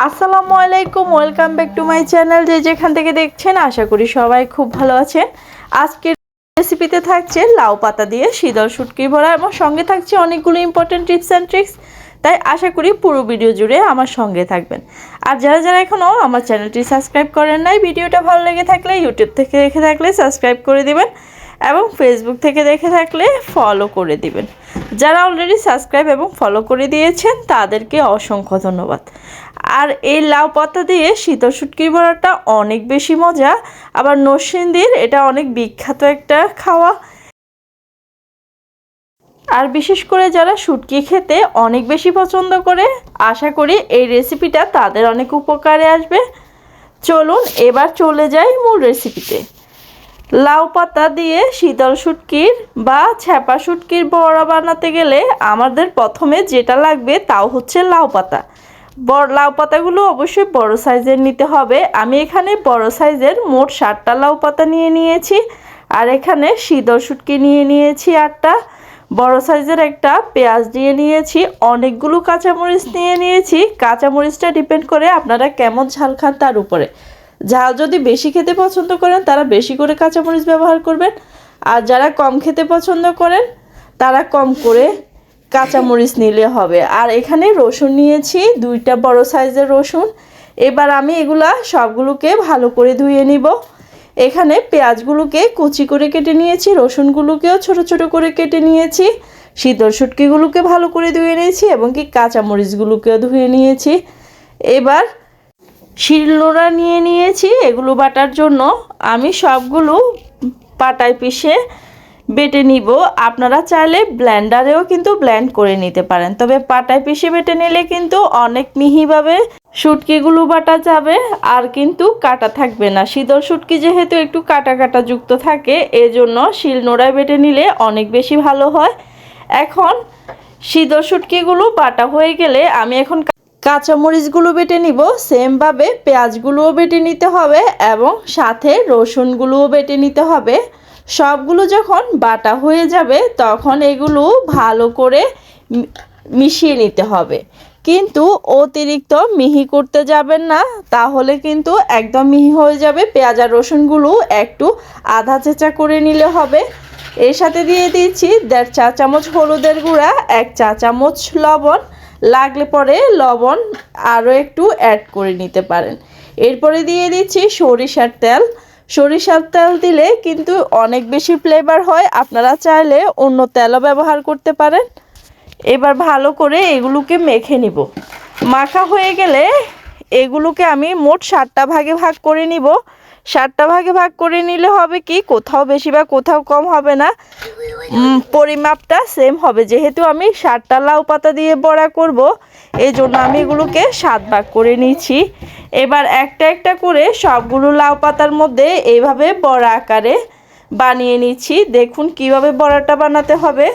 আসসালামু আলাইকুম welcome back to my channel যে যেখান থেকে দেখছেন, আশা করি সবাই খুব ভালো আছেন। আজকের রেসিপিতে থাকছে লাউ পাতা দিয়ে শীতল শুটকি ভরা এবং সঙ্গে থাকছে অনেকগুলো ইম্পর্টেন্ট টিপস অ্যান্ড ট্রিক্স তাই আশা করি পুরো ভিডিও জুড়ে আমার সঙ্গে থাকবেন। আর যারা যারা এখনও আমার চ্যানেলটি সাবস্ক্রাইব করেন নাই, ভিডিওটা ভালো লেগে থাকলে ইউটিউব থেকে দেখে থাকলে সাবস্ক্রাইব করে দিবেন এবং ফেসবুক থেকে দেখে থাকলে ফলো করে দিবেন। যারা অলরেডি সাবস্ক্রাইব এবং ফলো করে দিয়েছেন, তাদেরকে অসংখ্য ধন্যবাদ। আর এই লাউ পাতা দিয়ে শীতল শুটকির বড়াটা অনেক বেশি মজা, আবার নরসিংদীর এটা অনেক বিখ্যাত একটা খাওয়া। আর বিশেষ করে যারা শুটকি খেতে অনেক বেশি পছন্দ করে, আশা করি এই রেসিপিটা তাদের অনেক উপকারে আসবে। চলুন এবার চলে যাই মূল রেসিপিতে। লাউ পাতা দিয়ে শীতল শুটকির বা ছ্যাপা শুটকির বড়া বানাতে গেলে আমাদের প্রথমে যেটা লাগবে তাও হচ্ছে লাউ পাতা। বড় লাউ পাতাগুলো অবশ্যই বড় সাইজের নিতে হবে। আমি এখানে বড় সাইজের মোট সাতটা লাউ পাতা নিয়ে নিয়েছি। আর এখানে শীতল শুটকি নিয়ে নিয়েছি আটটা। বড় সাইজের একটা পেঁয়াজ দিয়ে নিয়েছি। অনেকগুলো কাঁচামরিচ নিয়ে নিয়েছি। কাঁচামরিচটা ডিপেন্ড করে আপনারা কেমন ঝাল খান তার উপরে। ঝাল যদি বেশি খেতে পছন্দ করেন, তারা বেশি করে কাঁচামরিচ ব্যবহার করবেন। আর যারা কম খেতে পছন্দ করেন, তারা কম করে কাঁচামরিচ নিলে হবে। আর এখানে রসুন নিয়েছি, দুইটা বড় সাইজের রসুন। এবার আমি এগুলা সবগুলোকে ভালো করে ধুয়ে নিব। এখানে পেঁয়াজগুলোকে কুচি করে কেটে নিয়েছি, রসুনগুলোকেও ছোট ছোট করে কেটে নিয়েছি। শীতল শুটকিগুলোকে ভালো করে ধুয়ে নিয়েছি এবং কি কাঁচামরিচগুলোকেও ধুয়ে নিয়েছি। এবার শিলনোড়া নিয়ে নিয়েছি এগুলো বাটার জন্য। আমি সবগুলো পাটায় পিষে বেটে নিব। আপনারা চাইলে ব্ল্যান্ডারেও কিন্তু ব্ল্যান্ড করে নিতে পারেন। তবে পাটায় পিষে বেটে নিলে কিন্তু অনেক মিহিভাবে শুটকিগুলো বাটা যাবে আর কিন্তু কাটা থাকবে না। শীতল শুটকি যেহেতু একটু কাটা কাটা যুক্ত থাকে, এজন্য শিলনোড়ায় বেটে নিলে অনেক বেশি ভালো হয়। এখন শীতল শুটকিগুলো বাটা হয়ে গেলে আমি এখন কাঁচামরিচগুলো বেটে নিব। সেমভাবে পেঁয়াজগুলোও বেটে নিতে হবে এবং সাথে রসুনগুলোও বেটে নিতে হবে। সবগুলো যখন বাটা হয়ে যাবে, তখন এগুলো ভালো করে মিশিয়ে নিতে হবে। কিন্তু অতিরিক্ত মিহি করতে যাবেন না, তাহলে কিন্তু একদম মিহি হয়ে যাবে। পেঁয়াজ আর রসুনগুলো একটু আধা চেঁচা করে নিলে হবে। এর সাথে দিয়ে দিচ্ছি দেড় চা চামচ হলুদের গুঁড়া, এক চা চামচ লবণ। লাগলে পরে লবণ আরও একটু অ্যাড করে নিতে পারেন। এরপরে দিয়ে দিচ্ছি সরিষার তেল। সরিষার তেল দিলে কিন্তু অনেক বেশি ফ্লেভার হয়। আপনারা চাইলে অন্য তেলও ব্যবহার করতে পারেন। এবার ভালো করে এগুলোকে মেখে নিব। মাখা হয়ে গেলে এগুলোকে আমি মোট সাতটা ভাগে ভাগ করে নিব। সাতটা ভাগে ভাগ করে নিলে হবে কি? কোথাও বেশি বা কোথাও কম হবে না। পরিমাপটা সেম হবে। যেহেতু আমি সাতটা লাউ পাতা দিয়ে বড়া করব এই জন্য আমি এগুলোকে সাত ভাগ করে নিচ্ছি এবার একটা একটা করে সবগুলো লাউ পাতার মধ্যে এইভাবে বড়া আকারে বানিয়ে নিচ্ছি। দেখুন কীভাবে বড়াটা বানাতে হবে।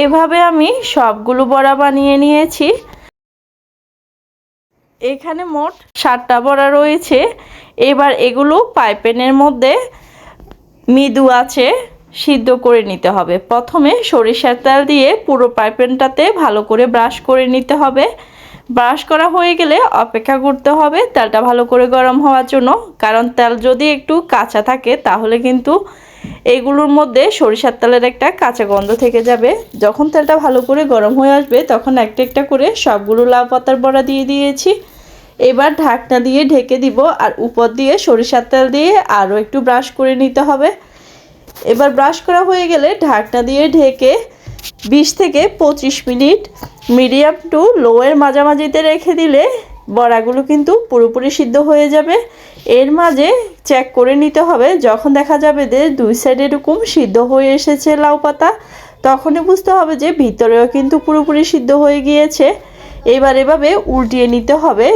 এইভাবে আমি সবগুলো বড়া বানিয়ে নিয়েছি। এখানে মোট সাতটা বড়া রয়েছে। এবার এগুলো পাইপেনের মধ্যে মৃদু আছে সিদ্ধ করে নিতে হবে। প্রথমে সরিষার তেল দিয়ে পুরো পাইপেনটাতে ভালো করে ব্রাশ করে নিতে হবে। ব্রাশ করা হয়ে গেলে অপেক্ষা করতে হবে তেলটা ভালো করে গরম হওয়ার জন্য। কারণ তেল যদি একটু কাঁচা থাকে তাহলে কিন্তু এগুলোর মধ্যে সরিষার তেলের একটা কাঁচা গন্ধ থেকে যাবে। যখন তেলটা ভালো করে গরম হয়ে আসবে, তখন একটা একটা করে সবগুলো লাউ পাতার বড়া দিয়ে দিয়েছি। এবার ঢাকনা দিয়ে ঢেকে দিব আর উপর দিয়ে সরিষার তেল দিয়ে আরও একটু ব্রাশ করে নিতে হবে। এবার ব্রাশ করা হয়ে গেলে ঢাকনা দিয়ে ঢেকে বিশ থেকে পঁচিশ মিনিট মিডিয়াম টু লোয়ের মাঝামাঝিতে রেখে দিলে বড়াগুলো কিন্তু পুরোপুরি সিদ্ধ হয়ে যাবে। এর মাঝে চেক করে নিতে হবে, যখন দেখা যাবে যে দুই সাইড এরকম সিদ্ধ হয়ে এসেছে লাউ পাতা, তখনই বুঝতে হবে যে ভিতরেও কিন্তু পুরোপুরি সিদ্ধ হয়ে গিয়েছে। এবার এভাবে উল্টিয়ে নিতে হবে।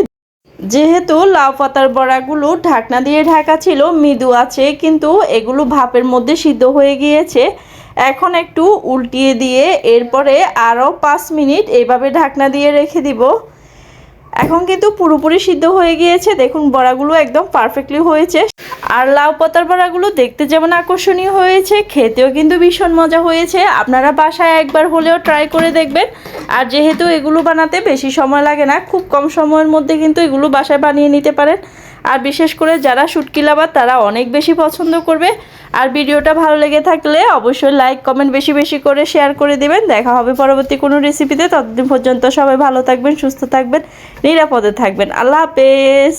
যেহেতু লাউ পাতার বড়াগুলো ঢাকনা দিয়ে ঢাকা ছিল, মৃদু আছে, কিন্তু এগুলো ভাপের মধ্যে সিদ্ধ হয়ে গিয়েছে। এখন একটু উল্টিয়ে দিয়ে এরপরে আরও পাঁচ মিনিট এভাবে ঢাকনা দিয়ে রেখে দিব। এখন কিন্তু পুরোপুরি সিদ্ধ হয়ে গিয়েছে। দেখুন, বড়াগুলো একদম পারফেক্টলি হয়েছে। আর লাউ পাতার বড়াগুলো দেখতে যেমন আকর্ষণীয় হয়েছে, খেতেও কিন্তু ভীষণ মজা হয়েছে। আপনারা বাসায় একবার হলেও ট্রাই করে দেখবেন। আর যেহেতু এগুলো বানাতে বেশি সময় লাগে না, খুব কম সময়ের মধ্যে কিন্তু এগুলো বাসায় বানিয়ে নিতে পারেন। আর বিশেষ করে যারা শুটকি লাভার, তারা অনেক বেশি পছন্দ করবে। আর ভিডিওটা ভালো লেগে থাকলে অবশ্যই লাইক কমেন্ট বেশি বেশি করে শেয়ার করে দেবেন। দেখা হবে পরবর্তী কোনো রেসিপিতে ততদিন পর্যন্ত সবাই ভালো থাকবেন, সুস্থ থাকবেন, নিরাপদে থাকবেন। আল্লাহ হাফেজ।